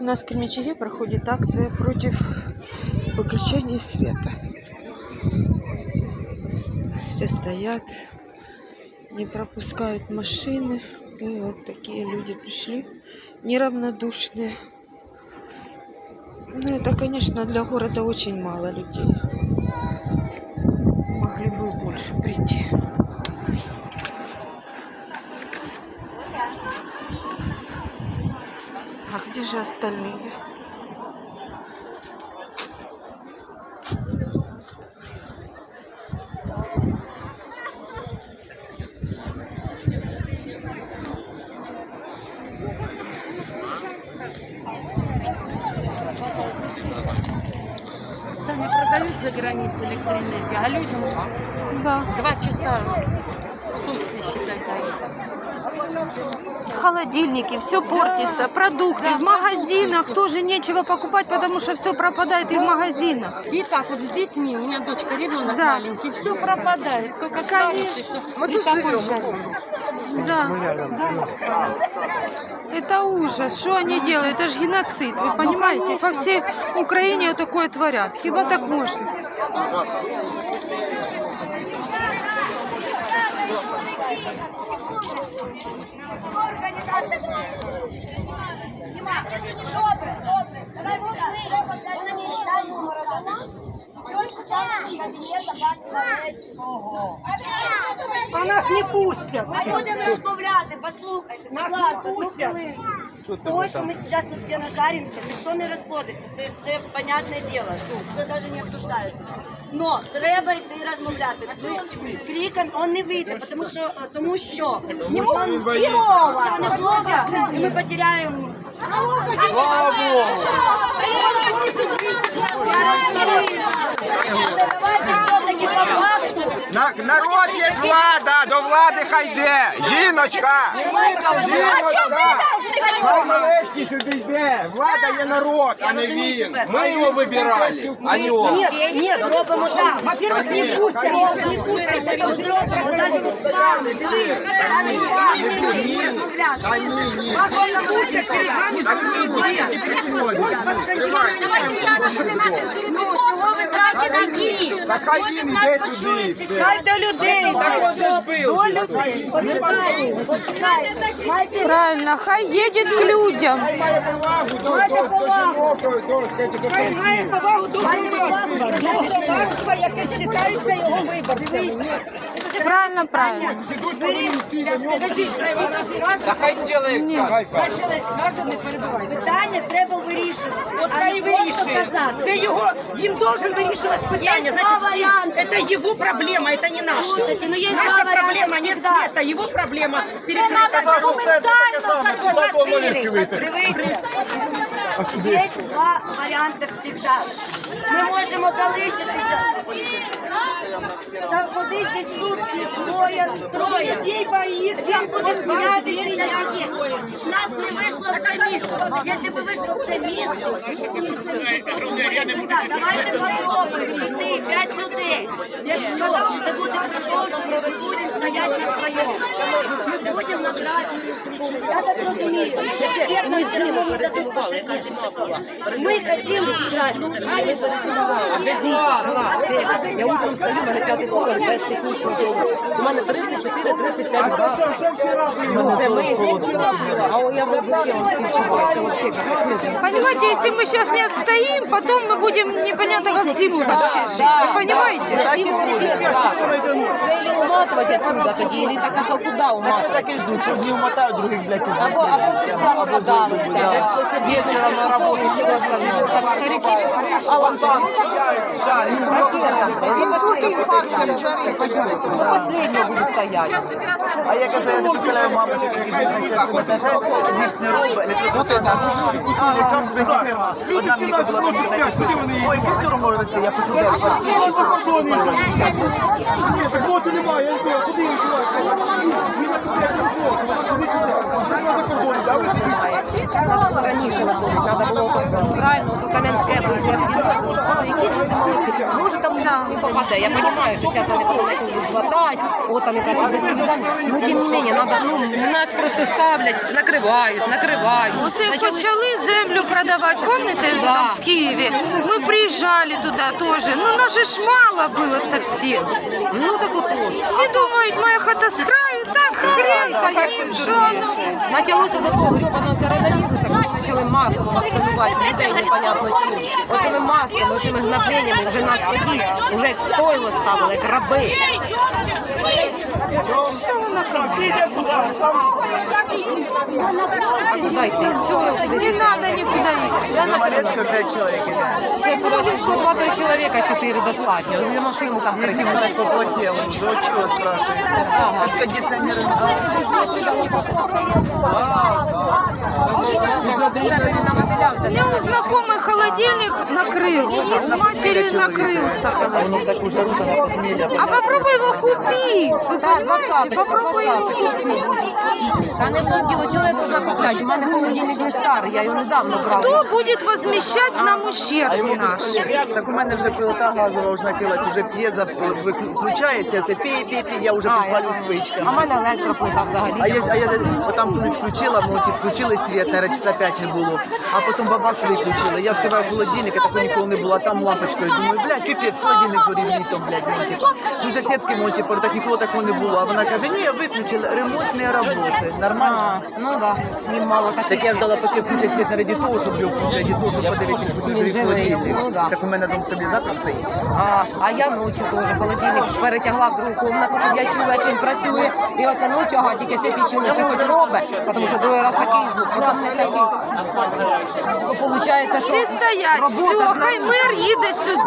У нас в Кременчуге проходит акция против выключения света. Все стоят, не пропускают машины. И вот такие люди пришли, неравнодушные. Ну, это, конечно, для города очень мало людей. Могли бы больше прийти. Где же остальные? Сами продают за границей электроэнергию, а людям два часа сутки, считай, дают. Холодильники, все портится, продукты в магазинах тоже нечего покупать, потому что все пропадает и в магазинах. И так вот с детьми, у меня дочка, ребенок Да. маленький, все пропадает, только ставишь и все. И такой жаре. Да. Это ужас. Что они делают? Это же геноцид. Вы понимаете? По всей Украине вот такое творят. Хиба так можно? Добре, добре. Вона не ще номера дома. А нас не пустят. Ми будемо розмовляти, послухайте. Будь ласка, одну хвилину. Того, що ми зараз тут всі нажаримося, ніхто не розходиться. Це, це понятне діло. Ну, це навіть не обсуждається. Но треба йти розмовляти. Криком он не вийде, тому що, тому що йому не блога, і ми потеряємо. Слава Богу! Давайте все-таки по факту. На, народ є влада, до влади хай йде. Жіночка! Жіночка! Хай Малецький сюди йде. Влада є народ, а не він. Мы его выбирали, а не он. Нет, нет, робимо так. Во-первых, не пустят. Не пустят. Это уже Та ні, ні. Вас не пустят, перед вами Та хай він йде сюди. Хай до людей. До людей. Правильно, хай едет к людям. Має повагу до, до Хай має повагу до громадянства, до громадянства, яке вважається його виборцями. Правильно, правильно. Сидуть повинні всі до нього. Да хай делает скажет. Питання треба вирішувати. От а хай не вирішує. Це його, він должен вирішувати питання. Значить, варіанти. це його проблема, це не наша. Слушайте, ну є Наша проблема не цвета, його проблема Це треба перекрита. документально зачастити. Дивіться, є два варіанти завжди. Ми можемо залишитися. Там позиції сутки, двоє, троє. Він буде стояти і такі. Нас не вийшло в це місто. Якщо б вийшло в це місто, давайте попробуємо. Йти, п'ять людей. Якщо це буде такого, що ми будемо стояти на своєму. Ми будемо набрати. Я так розумію. Тепер ми зиму не дадуть по 6 часов. Ми хотіли брати. А не Я утром встаю, у мене п'ятий поверх без технічного керівника. У мене 34-35 градусів. Ну, це ми. А о, я взагалі вам співчуваю. Це взагалі капець. Понимаете, если мы сейчас не отстоим, потом мы будем непонятно как зиму вообще жить. Вы понимаете? Це всі Це уматувати отсюда тоді, или так, а куди уматувати? Так і ждуть, щоб не умотають других, блядь, тут. Або, або це або давиться. Це Сердечного на роботу і все остальное. Старики. А вон там. До последнего буду стоять. А я кажу, я не представляю мамочок, які живуть на четвертому етажі, ніхто не робить, тут етаж. Одна мені казала, там що таке. Ой, яку сторону може вести? Я пишу, де? Так от і немає, раніше виходить, треба було правильно, до Кам'янське які люди молодці. Може там не попаде, я розумію, що зараз вони почали хватати, от там якась. Ну, тим не менше, надо, ну, нас просто ставлять, накривають, накривають. Оце почали землю продавати, пам'ятаєте, там в Києві? Ми приїжджали туди теж. Ну, нас же ж мало було совсем. Ну так от. Всі думають, моя хата з краю, та хрен з ним, що ну. Почалося до того гребаного коронавіруса, коли почали масово вакцинувати людей непонятно чим. Оцими масками, оцими гнапленнями вже нас тоді вже як стойло ставили, як раби. А куди йти? Чого? Не треба нікуди йти. На Малецкую 5 человек идет. Як буде 102 чоловіка, 4 достатньо. Для машину там Если красиво. мы так поплохело, до чего спрашиваете? Ага. Тут кондиционеры. Він намателявся. У меня у знакомый холодильник накрылся, у матери накрылся холодильник. Он в такую жару-то на похмелье. А попробуй его купи. Вы Так, понимаете? двадцяточка, Попробуй его двадцяточка. купи. та не в тому діло, чого я должна купляти? У мене холодильник не старий, я його недавно брала. Кто будет возмещать нам ущерб наш? Так у мене вже плита газова вже накрилась, вже п'єза включається, це пій, пій, пій, я вже підпалю я- А в мене електроплита взагалі. А я, а я там колись включила, ну, типу, включили світ, наверное, часа 5 не було. А потім бабац виключили. Я відкриваю холодильник, а такого ніколи не було, а там лампочкою. Думаю, блядь, піпець, холодильник горів літом, блядь, ну, типу. Ну, засідки, ну, типу, так ніколи такого не було. А вона каже, ні, виключили, ремонт не працює. Нормально? А, ну да, їм мало таких. Так я ждала, поки включать світ на раді того, щоб його включати, раді того, щоб подивитися, чи Він живий, холодильник. ну да. Так у мене дом стабілізатор стоїть. А, а я ночі теж холодильник перетягла в другу кімнату, щоб я чула, як він працює. І оце ночі, ага, тільки світі чули, що хоч робить, тому що другий раз такий звук, потім не такий. Получається, що Всі стоять, робота все, ж хай на- мер їде сюди.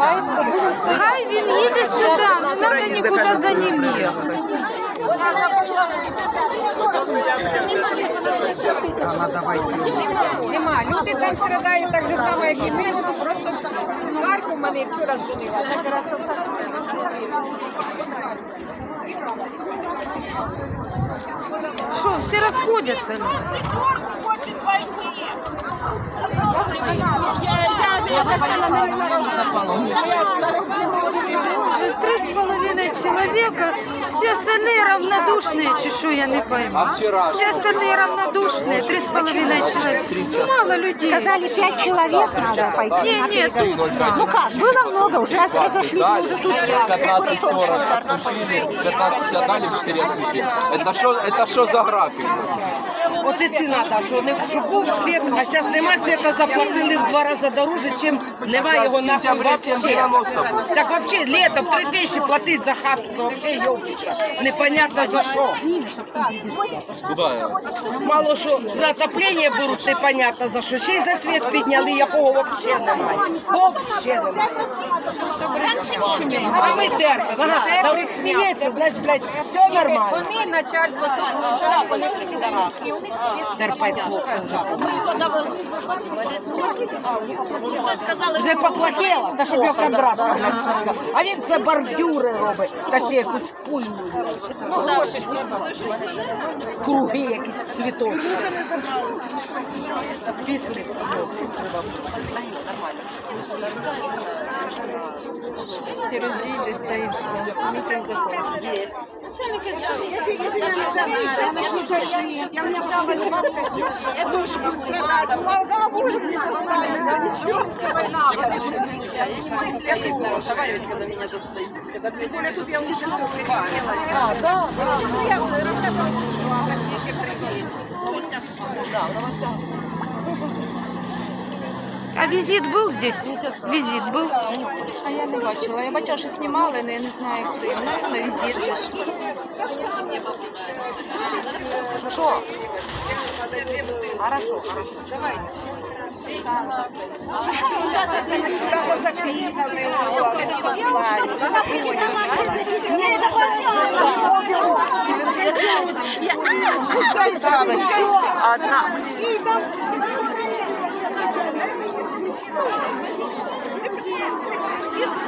Хай він їде сюди, не треба нікуди за ним їхати. Нема. Люди там страдають так же само, як і ми. Просто Харків мене вчора дзвонила. Що, всі розходяться? Уже три с половиной человека, все остальные равнодушные, чи что, я не пойму. А вчера? Все остальные равнодушные, три с половиной человека. Ну, мало людей. Сказали, пять человек надо пойти. Не, нет, тут. Ну как, было много, уже разошлись, мы уже тут. 15.40 отключили, 15.50 отдали, в 4 отключили. Это что, это что за график? Оце ціна та, що не щоб був світ, а зараз немає світа, заплатили в два рази дорожче, чим немає його нахуй вообще. Так вообще літом три тисячі платить за хату, це вообще йовчика. Непонятно за що. Мало що за отоплення беруть, непонятно за що. Ще й за світ підняли, якого вообще немає. Вообще немає. А ми терпимо. Ага, та ви смієтеся, блядь, блядь, все нормально. Вони начальство вони підараски. Терпець хлопці вже. Поплохело, та щоб його кондрашка блядь. А він це бордюри робить, та ще якусь пульню. Ну, Круги якісь цвіточки. Пішли. Всі розділиться і все. Мітинг закончиться. Да, в новостях. А визит был здесь? Визит был? А я не бачила. Я бачила, що знімали, але я не знаю куди. Ну, на візит же ж. Що? Хорошо, хорошо. Давайте.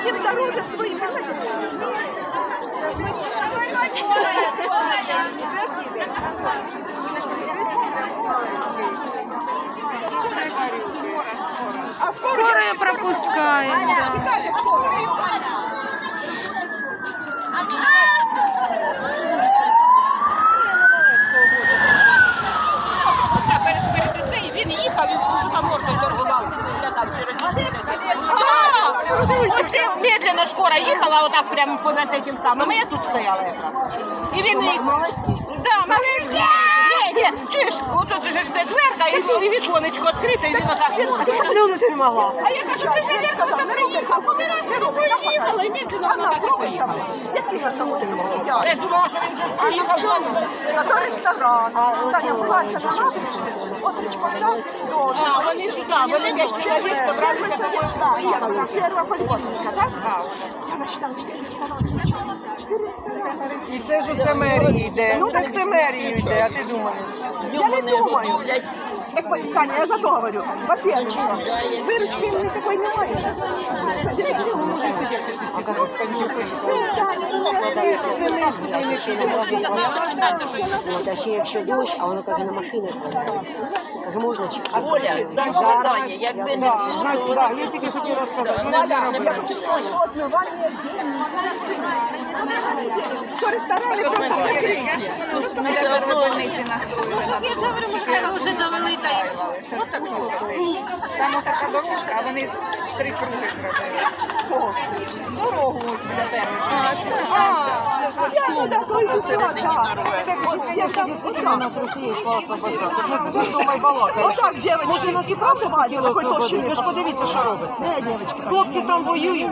Тим дороже своїм. Скорую пропускаем. Да. Він їхав і сука морду Медленно скоро їхала, отак прямо понад этим самим. Ми тут стояли. І він їх... Да, чуєш, отут же ж де дверка, і, і віконечко відкрите, і він отак. Плюнути не могла. А я кажу, ти ж навірно вже приїхав, куди раз ти поїхала, і медленно вона так і поїхала. Я ж думала, що він вже приїхав. На то ресторан. Таня була це на набережні. От річка там до А, вони сюди, вони п'ять чоловік добралися до Поехала. Первая полигонка, да? Я насчитала четыре ресторана. Четыре ресторана. І це ж усе мерії йде. Це все мерії йде, а ти думаєш? Я не думаю. Так, Таня, я зато говорю. Во-первых, выручки никакой немає. Чому може сидіти ці всі От, а ще якщо дощ, а воно каже на машинах. Каже, можна чекати. Оля, знаєш, питання, якби не було, Так, я тільки хотів розказати. не працювало. На просто прикриті. Ну, все одно больниці настроїли. Я ж говорю, ми вже довели та й Це ж так Там отака дорожка, а вони три круги зробили. Дорогу ось біля тебе. А, ну. Отак. Може, нас і правда бачили, такої товщини. Ви ж подивіться, що робиться. Хлопці там воюють.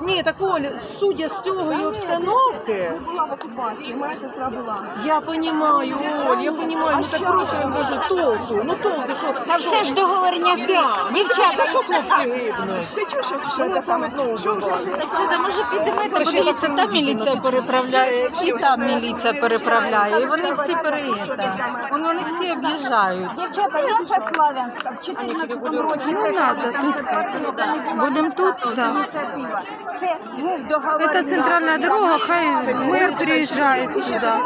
Ні, так Оль, судя з цього і обстановки, Була в окупації, моя сестра була. я розумію, Оль, я розумію, ну так просто я кажу, толку, ну толку, що... Та все ж договорняки. Дівчата, що хлопці гибнуть? Ти чуєш, що це саме? Що вже? Дівчата, може підіймете, подивіться, там міліція переправляє, і там міліція переправляє, і вони всі переїхали. Вони всі об'їжджають. Дівчата, я за Славянська. В 14 році Не надо, тут. Будемо тут, да. ініціатива. Це був договор. Это центральная дорога, хай мэр приезжает сюда.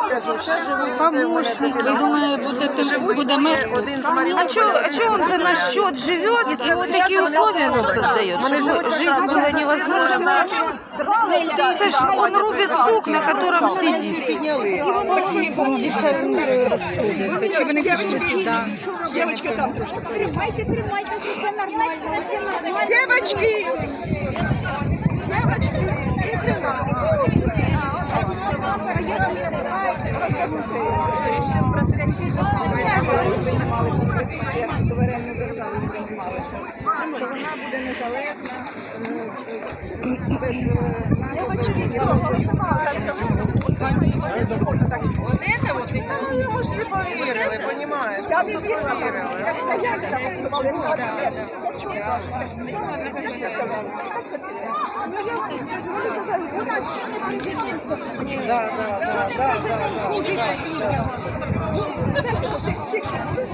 Помощник. Я думаю, буде, буде мэр. А что, а чё он за наш счет живет и вот такие условия нам создает, чтобы жить было невозможно? Это ж он рубит сук, на котором сидит. Підняли. Дівчатки там трошки. Тримайте, тримайте, все нормально, все нормально. Дівчатки! Дівчатки! Ніхрена. Ну йому ж всі повірили, понімаєш? Просто повірили. Да, да, да, да, да, да.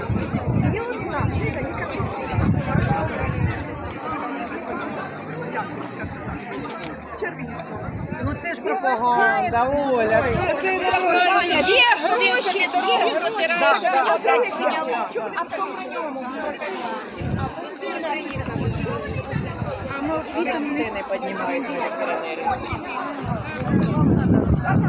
Ну це ж пропаганда, Оля. Є, що він собі дорогу протираєш. Ціни піднімають електроенергію. Да, на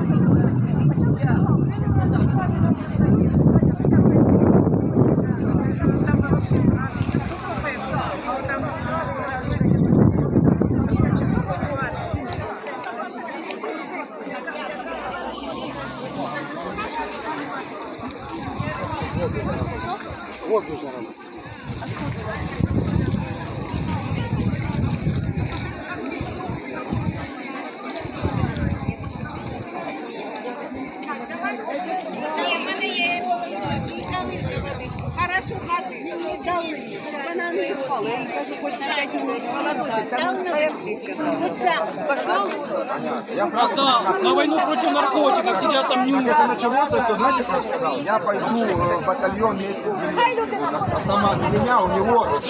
войну против наркотиков сидят там нюхают. началось, то знаете, что я сказал? Я пойду э, в батальон вместе с Зеленым. Автомат у меня, у него.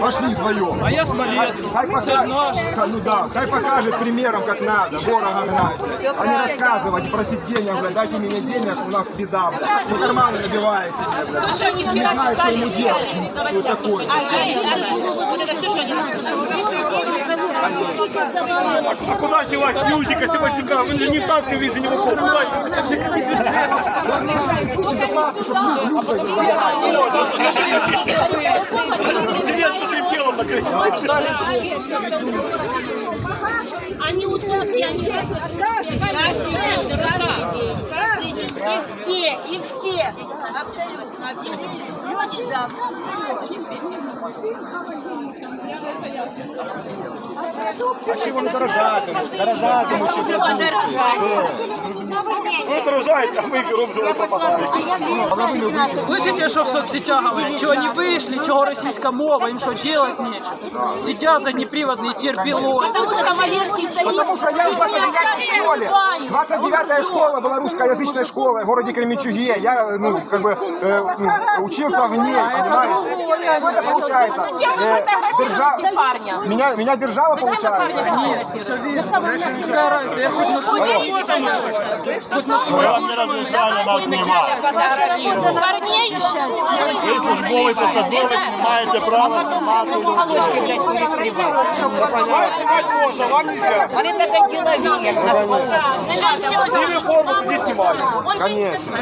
Пошли вдвоем. А я с Малецкого. Хай ж покажет, наш. Ну да, хай покажет примером, как надо, ворога гнать. А не рассказывать, просить денег, блядь, дайте мне денег, у нас беда, блядь. Вы карманы набиваете, блядь. Не знаю, что ему делать. Вот такой. А куда девать Юзика, если вот тебя, вы же не так не везли, не выходит. Куда? Это же какие-то Зеленский своим телом так Они утопки, они каждый день, дорогие. Каждый день. И все, и все. Абсолютно. Люди, да. А ще вони дорожатимуть, дорожатимуть, чи Ну, дорожають, а ми робимо пропаганду. Слышите, что в соцсетях говорят? Что они вышли, чего российская мова, им что делать нечего? Сидят заднеприводные терпилои. Потому что Малерский стоит. Потому что я в 29 школе. 29 школа была русскоязычная школа в городе Кременчуге. Я, ну, как бы, учился в ней, понимаете? Что это получается? Э, держа- парня? Меня, меня держава получается? Нет, все видно. Какая разница, я хоть на своем. Хоть на Ми вам не розрішали нас знімати. Парней? Ви службовий посадовець, не маєте права знімати людей. Можна, вам нельзя. Вони таке ділові, як форму, тоді знімаємо. Конечно.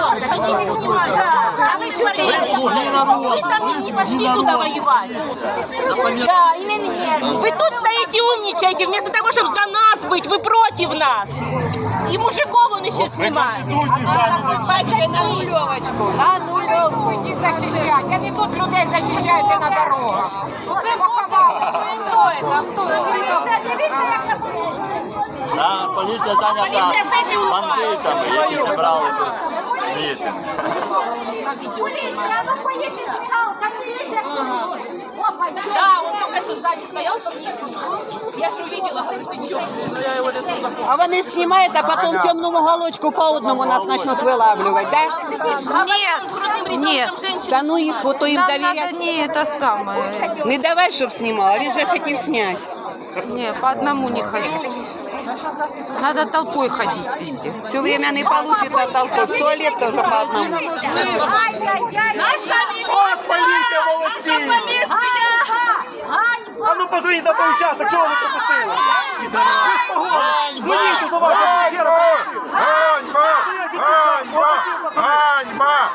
Это намеренно нужно напишите. А вы смотрите, вы там не пошли туда воевать. Да, именно Вы тут стоите умничаете, вместо того, чтобы за нас быть, вы против нас. И мужиков он еще снимает. Конституції самі не Бачите, на нульовочку. На нульовку. Будете защищать. А не тут людей защищаєте на дорогах. Це поховали. Хто це? Хто це? Дивіться, як Да, поліція зайнята бандитами, які зібрали тут мітинг. Полиция, ну поедете в финал, как Опа, да, он только что сзади стоял, ко мне снимал. Я же увидела, говорю, ты чё? Я его лицо запомнил. А вони знімають, а потім в темному голочку по одному нас почнуть вилавлювати, да? Нет, нет. Та ну їх, ото їм Нам надо довіряти. не это самое. Не давай, щоб знімав, а він же хотів зняти. Не, по одному не ходить. Надо толпой ходить везде. Все время не получится толпой. В туалет тоже по одному. Наша От поліція молодці! А ну позвони на той участок, чого ви пропустили? До вашого прем'єра. Ганьба! Ганьба! Ганьба!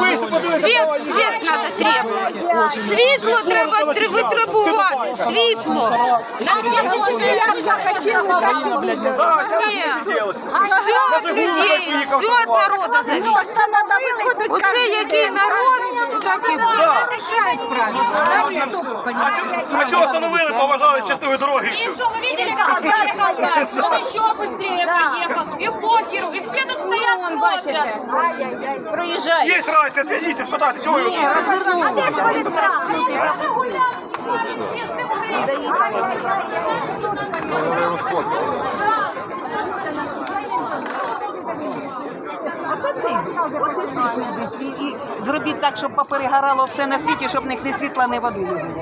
Ви. Світ, світ треба требувати. Світло треба тр- витребувати. Світло. Все от людей, все от народу зависит. Оце який народ, так і буде. А чого встановили, поважали щасливої дороги? і все? Что, вы он Он еще быстрее приехал. И покеру, и все тут стоят, смотрят. Проїжджає. Є рація, зв'яжіться, спитати, чого ви пустили? І, і зробіть так, щоб поперегорало все на світі, щоб в них ні світла, ні води не було.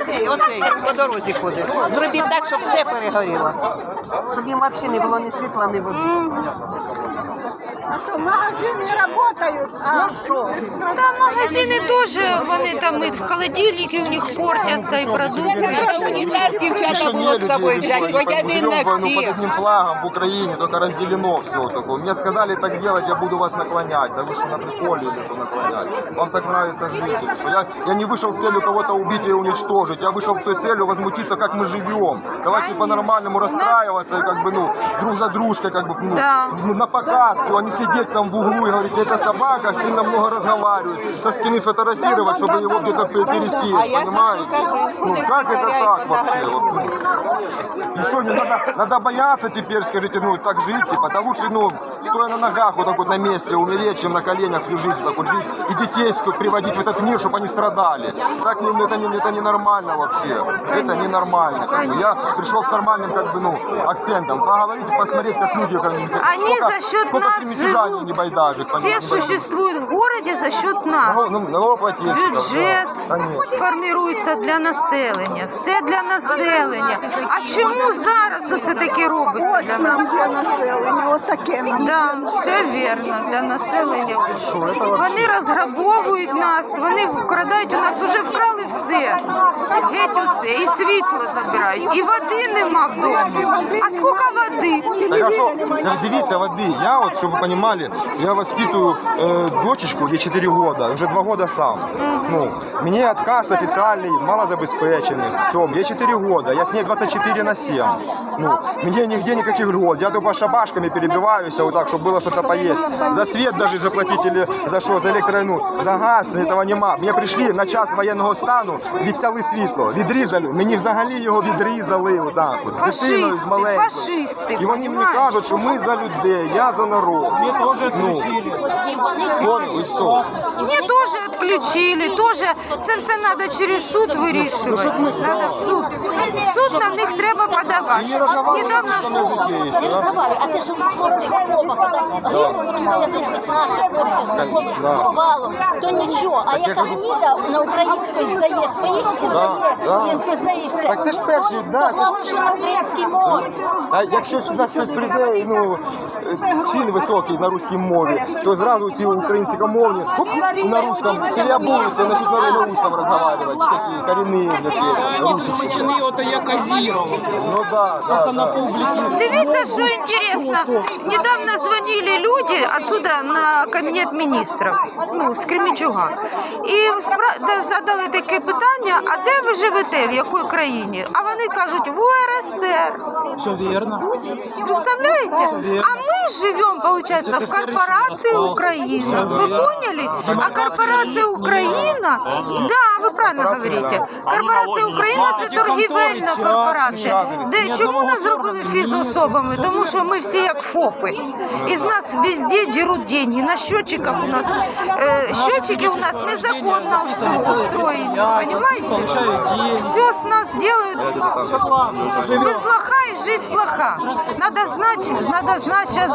Оцей, оцей, по дорозі ходить. Зробіть так, щоб все перегоріло. Щоб їм взагалі не було ні світла, ні води. Магазини працюють. Ну що? Та магазини теж, вони там і в холодильники у них портяться і продукти. Унітаз дівчата було з собою люди, взяти, живем на войну под одним флагом в Украине, только разделено все. Мне сказали так делать, я буду вас наклонять. Да вы что, на приколе или что наклонять? Вам так нравится жить? или что? Я, я не вышел с целью кого-то убить и уничтожить. Я вышел с той целью возмутиться, как мы живем. Давайте по-нормальному расстраиваться, и как бы, ну, друг за дружкой, как бы, ну, Да. ну, на показ все, а не сидеть там в углу и говорить, это собака, сильно много разговаривает, со спины сфотографировать, чтобы его где-то пе- пересесть, А понимаете? Ну, как это так вообще? Вот, Еще не надо, надо бояться теперь, скажите, ну, так жить, типа, потому что, ну, стоя на ногах вот так вот на месте умереть, чем на коленях всю жизнь так вот жить, и детей приводить в этот мир, чтобы они страдали. Так, ну, это, не, это ненормально вообще. Это ненормально. как бы. Я пришел с нормальным, как бы, ну, акцентом, поговорить, посмотреть, как люди, как, Они сколько- за счет сколько нас живут. не байдажек, Все понимаете? существуют в городе за счет нас. Ну, ну, налогоплательщиков, Бюджет да, формується для населення, все для населення. А чому зараз оце таке робиться для населення? для населення, от таке нам. Да, все вірно для населення. Вони розграбовують нас, вони вкрадають у нас, уже вкрали все. усе. Геть усе. І світло забирають, і води нема вдома. А скільки води? Так, а що, так дивіться, води. Я от, щоб ви розуміли, я воспитую э, дочечку, ей 4 года, уже 2 года сам. Ну, мне отказ официальный, малозабеспеченный. Все, мне 4 года, я с ней 24 на 7. Ну, мне нигде никаких льгот. Я только шабашками перебиваюсь, вот так, чтобы было что-то поесть. За свет даже заплатить или за що, за електро, ну, за газ, этого нема. Мені прийшли на час воєнного стану, відтяли світло, відрізали. Мені взагалі його відрізали отак от, з дитиною, з Фашисти, маленькою. фашисти. І вони мені кажуть, що ми за людей, я за народ. Мне тоже Ну, отключили. вон, і все. Мне тоже отключили, тоже це все треба через суд вирішувати. Надо в суд. В суд на них треба подавати. Не Недавно русском. Не розмовляю, а те, що хлопці окопах, гинуть русскоязичних наших хлопців провалом, то нічого. А яка гніда на української здає своїх і здає НПЗ і все. Так це ж перші, То- да, це ж- що на українській мові. А якщо сюди щось прийде, ну чин високий на русській мові, то зразу ці українськомовні хуп, і на русском, це я буюся, начнуть на, на русском розмовляти, такі корінні, такі Они русські. тысячины, это я козировал. Ну да, да, Только на да. публике. Дивіться, що інтересно. Недавно дзвонили люди отсюда на кабінет міністрів, ну, з Кременчуга. І спра- да, задали таке питання, а де ви живете, в якій країні? А вони кажуть, в УРСР. Все верно. Представляете? А мы живем, получается, в корпорации Украина. Вы поняли? А корпорация Украина, да, ви правильно говорите. Корпорація Україна це торгівельна корпорація. Де чому нас зробили фізособами? Тому що ми всі як ФОПи. І з нас везде деруть деньги. На счетчиках у нас е, счетчики у нас незаконно устро- устроєні. Понимаете? Все с нас делают без лоха и жизнь плоха. Надо знать, надо знать сейчас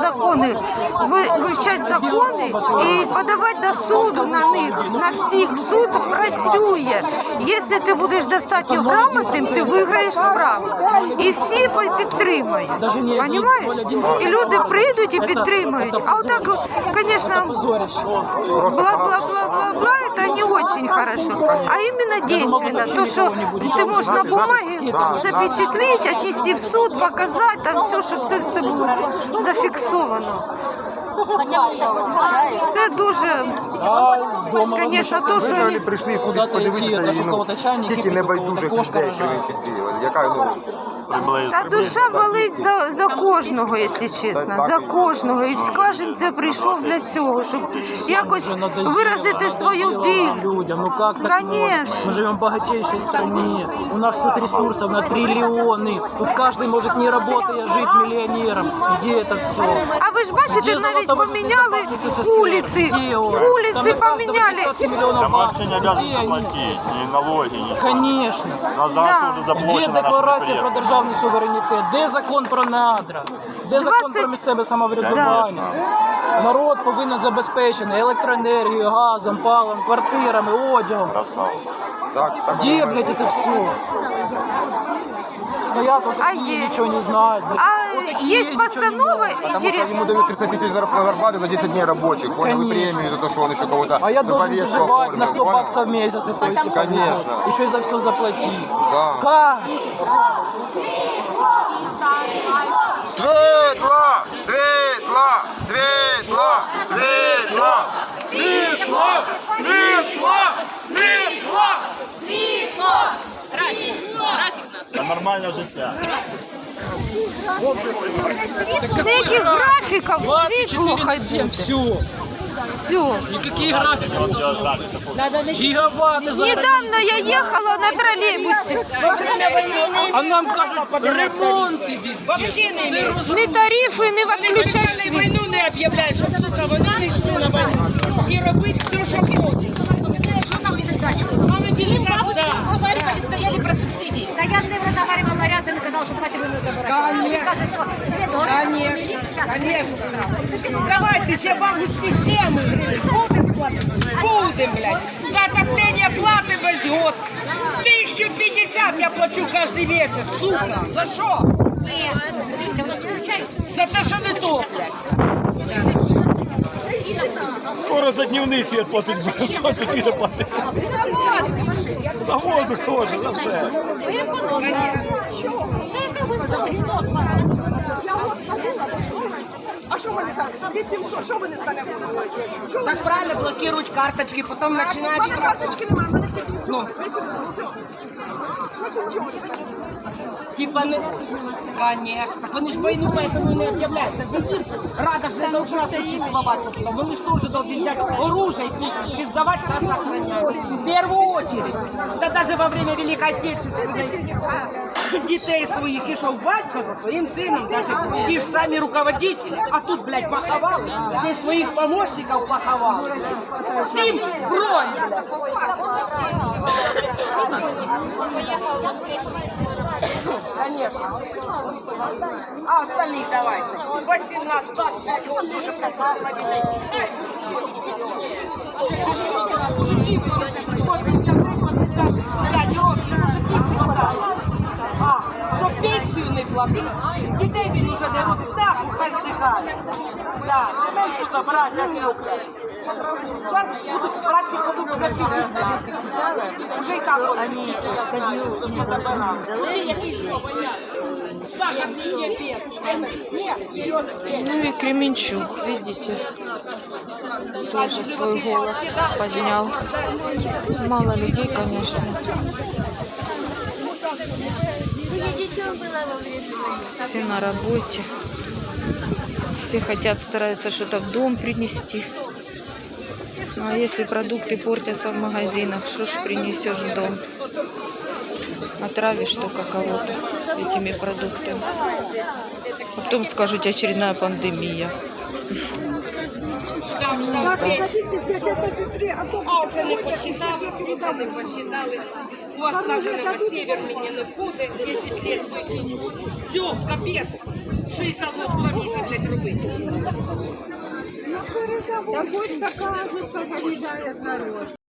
вы, вивчать закони і подавати до суду на них. На всіх суд працює. Якщо ти будеш достатньо грамотним, ти виграєш справу. І всі підтримають. Даже Понимаєш? І люди прийдуть і підтримують. А отак, звісно, бла-бла-бла-бла-бла, это не очень хорошо. А именно действенно. То, что ты можешь на бумаге запечатлеть, отнести в суд, показать, там все, щоб це все було зафіксовано. Це дуже, звісно, то, що... Ми прийшли куди подивитися, і, ну, скільки небайдужих людей Кривенці, яка, ну, та душа болить за за кожного, якщо чесно. За кожного. І кожен це прийшов для цього, щоб якось виразити свою біль. Людям, ну як так Ми живемо в багатійшій країні. У нас тут ресурсів на трильйони. Тут кожен може не працює, а жити мільйонером. Де це все? А ви ж бачите, навіть поменяли улицы. Улицы поменяли. И налоги. Конечно. Назад уже Де декларація про державний суверенітет? Де закон про надра? Де закон про місцеве самоврядування? Народ повинен забезпечений електроенергією, газом, палом, квартирами, одягом. Де, блядь, це все? Стоят вот А такие, есть. ничего не знают. блядь. А Вот такие, є ничего не постанова знают. Потому что інтересна. ему дают 30 тысяч зарп- зарплаты за 10 дней рабочих. Понял, и Конечно. премию за то, что он еще кого-то А я на должен повестку выживать на оформил, 100 понял? баксов в месяц, это если Конечно. повезет. Еще и за все заплатить. Да. Как? Світло! нормальне життя. 24 на 7, ходить. все. Все. Никакие графики. Гигаватты за Недавно я їхала на тролейбусі. А нам кажуть, ремонти везде. Все роз- Ні тарифи, ні відключать світ. Війну не об'являють, щоб сука, вони не йшли на війну. І робити сказав, що давайте ви не забирати. Він каже, що світ горить, тому що міліція. Давайте ще вам системы, семи будемо платити. Будемо, блядь. За отопление платы возьмут. год. 1050 я плачу каждый месяц, сука. За что? За то, что не то, блядь. Скоро за дневний свет платить, буде сонце світа платить. За воду теж, на все. А що вони зараз? 800, що вони станемо? Так правильно блокирують карточки, потім починають карточки немає, в мене 500. 800, все. Що ти нічого не хочеш? Типа не... Конечно. Так вони ж войну поэтому не объявляют. Это же Рада ж не должна существовать. потому Мы же тоже должны взять оружие и, и сдавать нас охранять. В первую очередь. Да даже во время Великой Отечественной дітей своїх ішов батько за своїм сином, даже ті ж самі руководителі, а тут, блядь, поховали, ще й своїх помощників поховали. Всім бронь, Конечно. А остальные давайте. 18, 25 год тоже сказали родителей. Мужики, по 53, по 55 років, мужики хватає. А, щоб пенсію не дітей він уже не робить, нахуй хай здихає. Да, земельку забрати, а все, блядь. Зараз будуть брати кому за 50. Уже і так от скільки я знаю, щоб не диабет. Это, нет, вперед, Ну и Кременчук, видите, тоже свой голос поднял. Мало людей, конечно. Все на работе. Все хотят, стараются что-то в дом принести. Ну, а если продукты портятся в магазинах, что ж принесешь в дом? Отравишь только кого-то этими продуктами. Потом скажут очередная пандемия. А оце не посчитали, оце не посчитали. У вас навіть на север мені не буде, 10 лет викинь. Все, капець. 60 половинок, блядь, робити. Да хоть покажут, как они дают народ.